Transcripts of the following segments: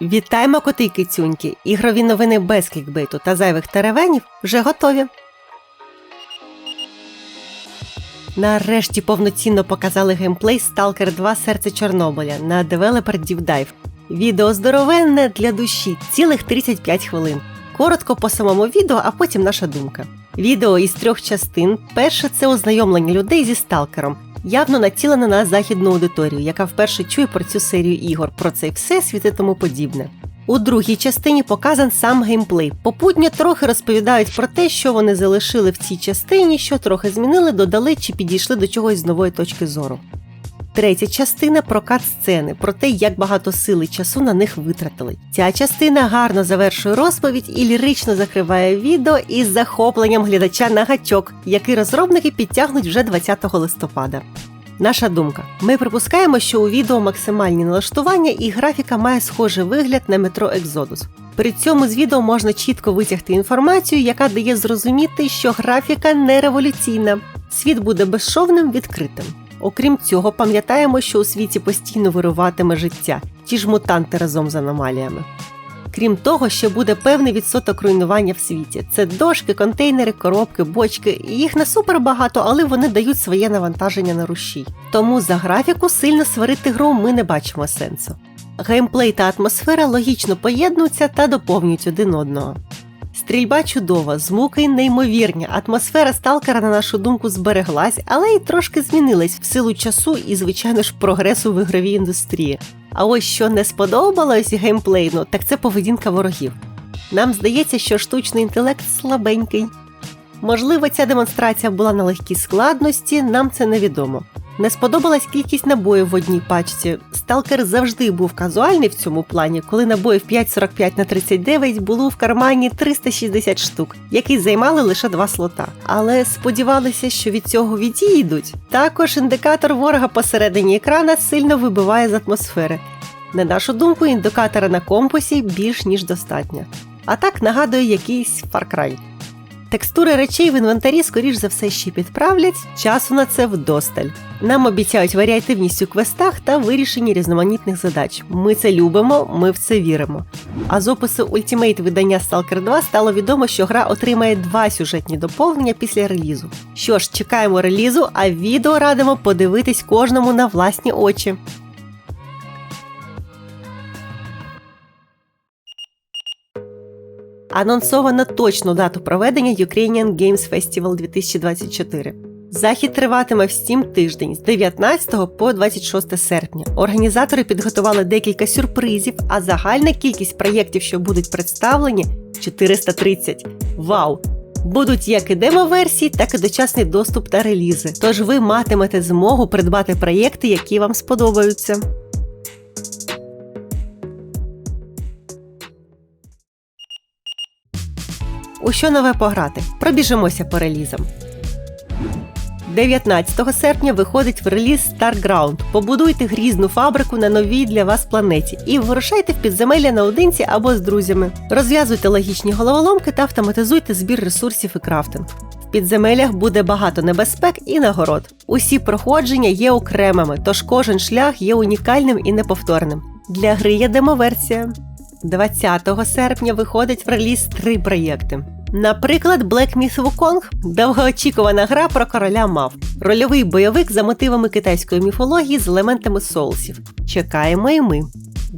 Вітаємо коти й кицюньки! Ігрові новини без клікбейту та зайвих теревенів вже готові. Нарешті повноцінно показали геймплей Stalker 2 Серце Чорнобиля на девелопер DivDive. Відео здоровенне для душі, цілих 35 хвилин. Коротко по самому відео, а потім наша думка. Відео із трьох частин. Перше це ознайомлення людей зі сталкером, явно націлена на західну аудиторію, яка вперше чує про цю серію ігор, про цей всесвіт і тому подібне. У другій частині показан сам геймплей. Попутньо трохи розповідають про те, що вони залишили в цій частині, що трохи змінили, додали чи підійшли до чогось з нової точки зору. Третя частина про кат-сцени, про те, як багато сили часу на них витратили. Ця частина гарно завершує розповідь і лірично закриває відео із захопленням глядача на гачок, який розробники підтягнуть вже 20 листопада. Наша думка: ми припускаємо, що у відео максимальні налаштування і графіка має схожий вигляд на метро Екзодус. При цьому з відео можна чітко витягти інформацію, яка дає зрозуміти, що графіка не революційна. Світ буде безшовним відкритим. Окрім цього, пам'ятаємо, що у світі постійно вируватиме життя, ті ж мутанти разом з аномаліями. Крім того, ще буде певний відсоток руйнування в світі. Це дошки, контейнери, коробки, бочки. Їх не супер багато, але вони дають своє навантаження на рушій. Тому за графіку сильно сварити гру ми не бачимо сенсу. Геймплей та атмосфера логічно поєднуються та доповнюють один одного. Стрільба чудова, звуки неймовірні. Атмосфера сталкера, на нашу думку, збереглась, але й трошки змінилась в силу часу і, звичайно ж, прогресу в ігровій індустрії. А ось що не сподобалось геймплейно, так це поведінка ворогів. Нам здається, що штучний інтелект слабенький. Можливо, ця демонстрація була на легкій складності, нам це невідомо. Не сподобалась кількість набоїв в одній пачці. Сталкер завжди був казуальний в цьому плані, коли набоїв 5,45 на 39 було в кармані 360 штук, які займали лише два слота. Але сподівалися, що від цього відійдуть. Також індикатор ворога посередині екрана сильно вибиває з атмосфери. На нашу думку, індикатора на компасі більш ніж достатньо. А так нагадує якийсь Far Cry. Текстури речей в інвентарі, скоріш за все, ще підправлять, часу на це вдосталь. Нам обіцяють варіативність у квестах та вирішенні різноманітних задач. Ми це любимо, ми в це віримо. А з опису Ultimate видання Stalker 2 стало відомо, що гра отримає два сюжетні доповнення після релізу. Що ж, чекаємо релізу, а відео радимо подивитись кожному на власні очі. Анонсовано точну дату проведення Ukrainian Games Festival 2024. Захід триватиме в Steam тиждень з 19 по 26 серпня. Організатори підготували декілька сюрпризів, а загальна кількість проєктів, що будуть представлені 430. Вау! Будуть як і демо-версії, так і дочасний доступ та релізи. Тож ви матимете змогу придбати проєкти, які вам сподобаються. У що нове пограти? Пробіжимося по релізам. 19 серпня виходить в реліз Starground. Побудуйте грізну фабрику на новій для вас планеті і вирушайте в підземелля наодинці або з друзями. Розв'язуйте логічні головоломки та автоматизуйте збір ресурсів і крафтинг. В підземеллях буде багато небезпек і нагород. Усі проходження є окремими, тож кожен шлях є унікальним і неповторним. Для гри є демоверсія. 20 серпня виходить в реліз три проєкти. Наприклад, Black Myth Wukong – довгоочікувана гра про короля мав, рольовий бойовик за мотивами китайської міфології з елементами соусів. Чекаємо і ми.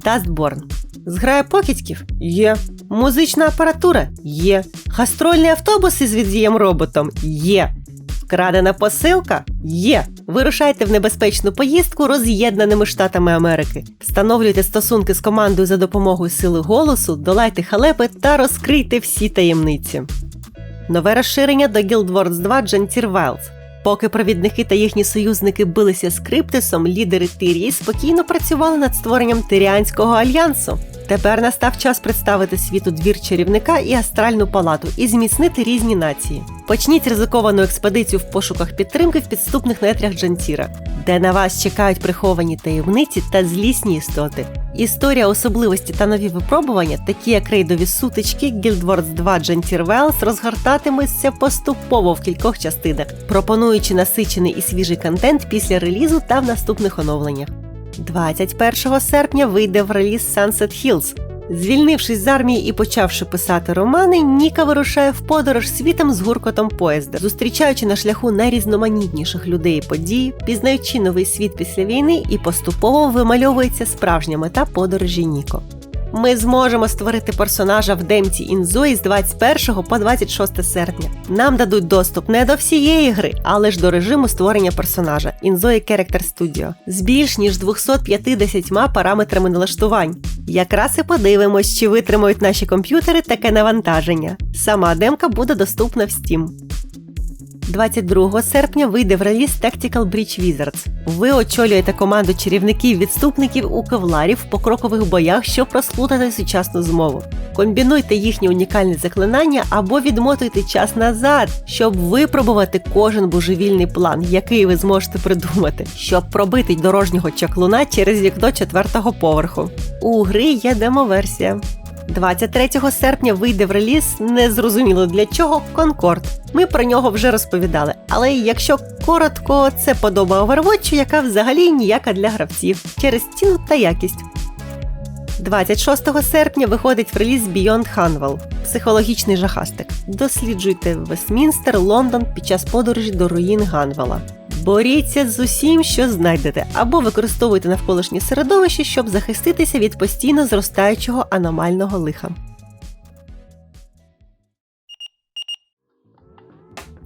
Dustborn. Зграє покидьків? Є. Музична апаратура? Є. Гастрольний автобус із віддієм роботом? Є. Вкрадена посилка? Є. Вирушайте в небезпечну поїздку роз'єднаними Штатами Америки. Встановлюйте стосунки з командою за допомогою сили голосу, долайте халепи та розкрийте всі таємниці. Нове розширення до Guild Wars 2 Gentir Wilds. Поки провідники та їхні союзники билися з Криптисом, лідери Тирії спокійно працювали над створенням Тиріанського альянсу. Тепер настав час представити світу двір чарівника і астральну палату і зміцнити різні нації. Почніть ризиковану експедицію в пошуках підтримки в підступних нетрях Джантіра, де на вас чекають приховані таємниці та злісні істоти. Історія особливості та нові випробування, такі як рейдові сутички, Guild Wars 2 Gentir Wells розгортатимуться поступово в кількох частинах, пропонуючи насичений і свіжий контент після релізу та в наступних оновленнях. 21 серпня вийде в реліз Sunset Hills. Звільнившись з армії і почавши писати романи, Ніка вирушає в подорож світом з гуркотом поїзда, зустрічаючи на шляху найрізноманітніших людей і подій, пізнаючи новий світ після війни і поступово вимальовується справжня мета подорожі Ніко. Ми зможемо створити персонажа в демці Інзої з 21 по 26 серпня. Нам дадуть доступ не до всієї гри, але ж до режиму створення персонажа Інзої Character Studio з більш ніж 250 параметрами налаштувань. Якраз і подивимось, чи витримають наші комп'ютери таке навантаження. Сама демка буде доступна в Steam. 22 серпня вийде в реліз Tactical Breach Wizards. Ви очолюєте команду чарівників-відступників у кевларі в покрокових боях, щоб розплутати сучасну змову. Комбінуйте їхні унікальні заклинання або відмотуйте час назад, щоб випробувати кожен божевільний план, який ви зможете придумати, щоб пробити дорожнього чаклуна через вікно четвертого поверху. У гри є демоверсія. 23 серпня вийде в реліз незрозуміло для чого Конкорд. Ми про нього вже розповідали. Але якщо коротко, це подоба Overwatch, яка взагалі ніяка для гравців через ціну та якість. 26 серпня виходить в реліз Beyond Hanwell – психологічний жахастик. Досліджуйте Вестмінстер, Лондон під час подорожі до руїн Ганвела. Боріться з усім, що знайдете, або використовуйте навколишнє середовище, щоб захиститися від постійно зростаючого аномального лиха.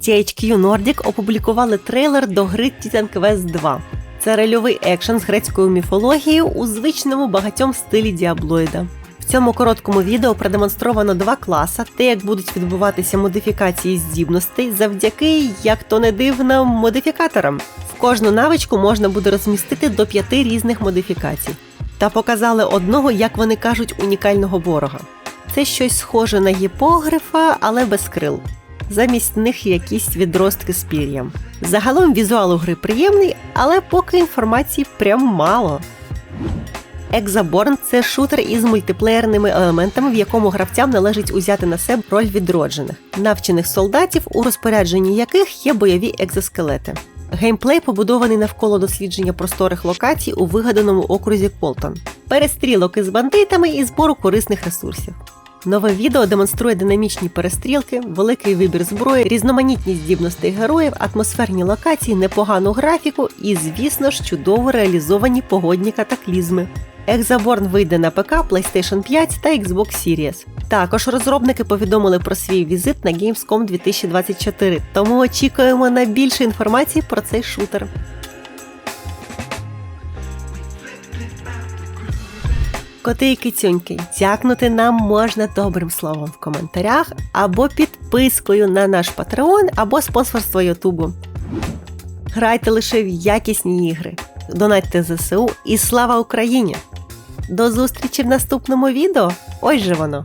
THQ Nordic опублікували трейлер до гри Titan Quest 2. Це рольовий екшен з грецькою міфологією у звичному багатьом стилі діаблоїда. Цьому короткому відео продемонстровано два класа, те, як будуть відбуватися модифікації здібностей завдяки, як то не дивно, модифікаторам. В кожну навичку можна буде розмістити до п'яти різних модифікацій. Та показали одного, як вони кажуть, унікального ворога. Це щось схоже на гіпогрифа, але без крил. Замість них якісь відростки з пір'ям. Загалом візуал у гри приємний, але поки інформації прям мало. Exaborn – це шутер із мультиплеєрними елементами, в якому гравцям належить узяти на себе роль відроджених, навчених солдатів, у розпорядженні яких є бойові екзоскелети. Геймплей побудований навколо дослідження просторих локацій у вигаданому окрузі Колтон, перестрілок із бандитами і збору корисних ресурсів. Нове відео демонструє динамічні перестрілки, великий вибір зброї, різноманітність здібностей героїв, атмосферні локації, непогану графіку і, звісно ж, чудово реалізовані погодні катаклізми. Екзаборн вийде на ПК, PlayStation 5 та Xbox Series. Також розробники повідомили про свій візит на Gamescom 2024, тому очікуємо на більше інформації про цей шутер. Коти і кицюньки, дякнути нам можна добрим словом в коментарях або підпискою на наш Patreon, або спонсорство Ютубу. Грайте лише в якісні ігри, донатьте ЗСУ і слава Україні! До зустрічі в наступному відео! Ось же воно!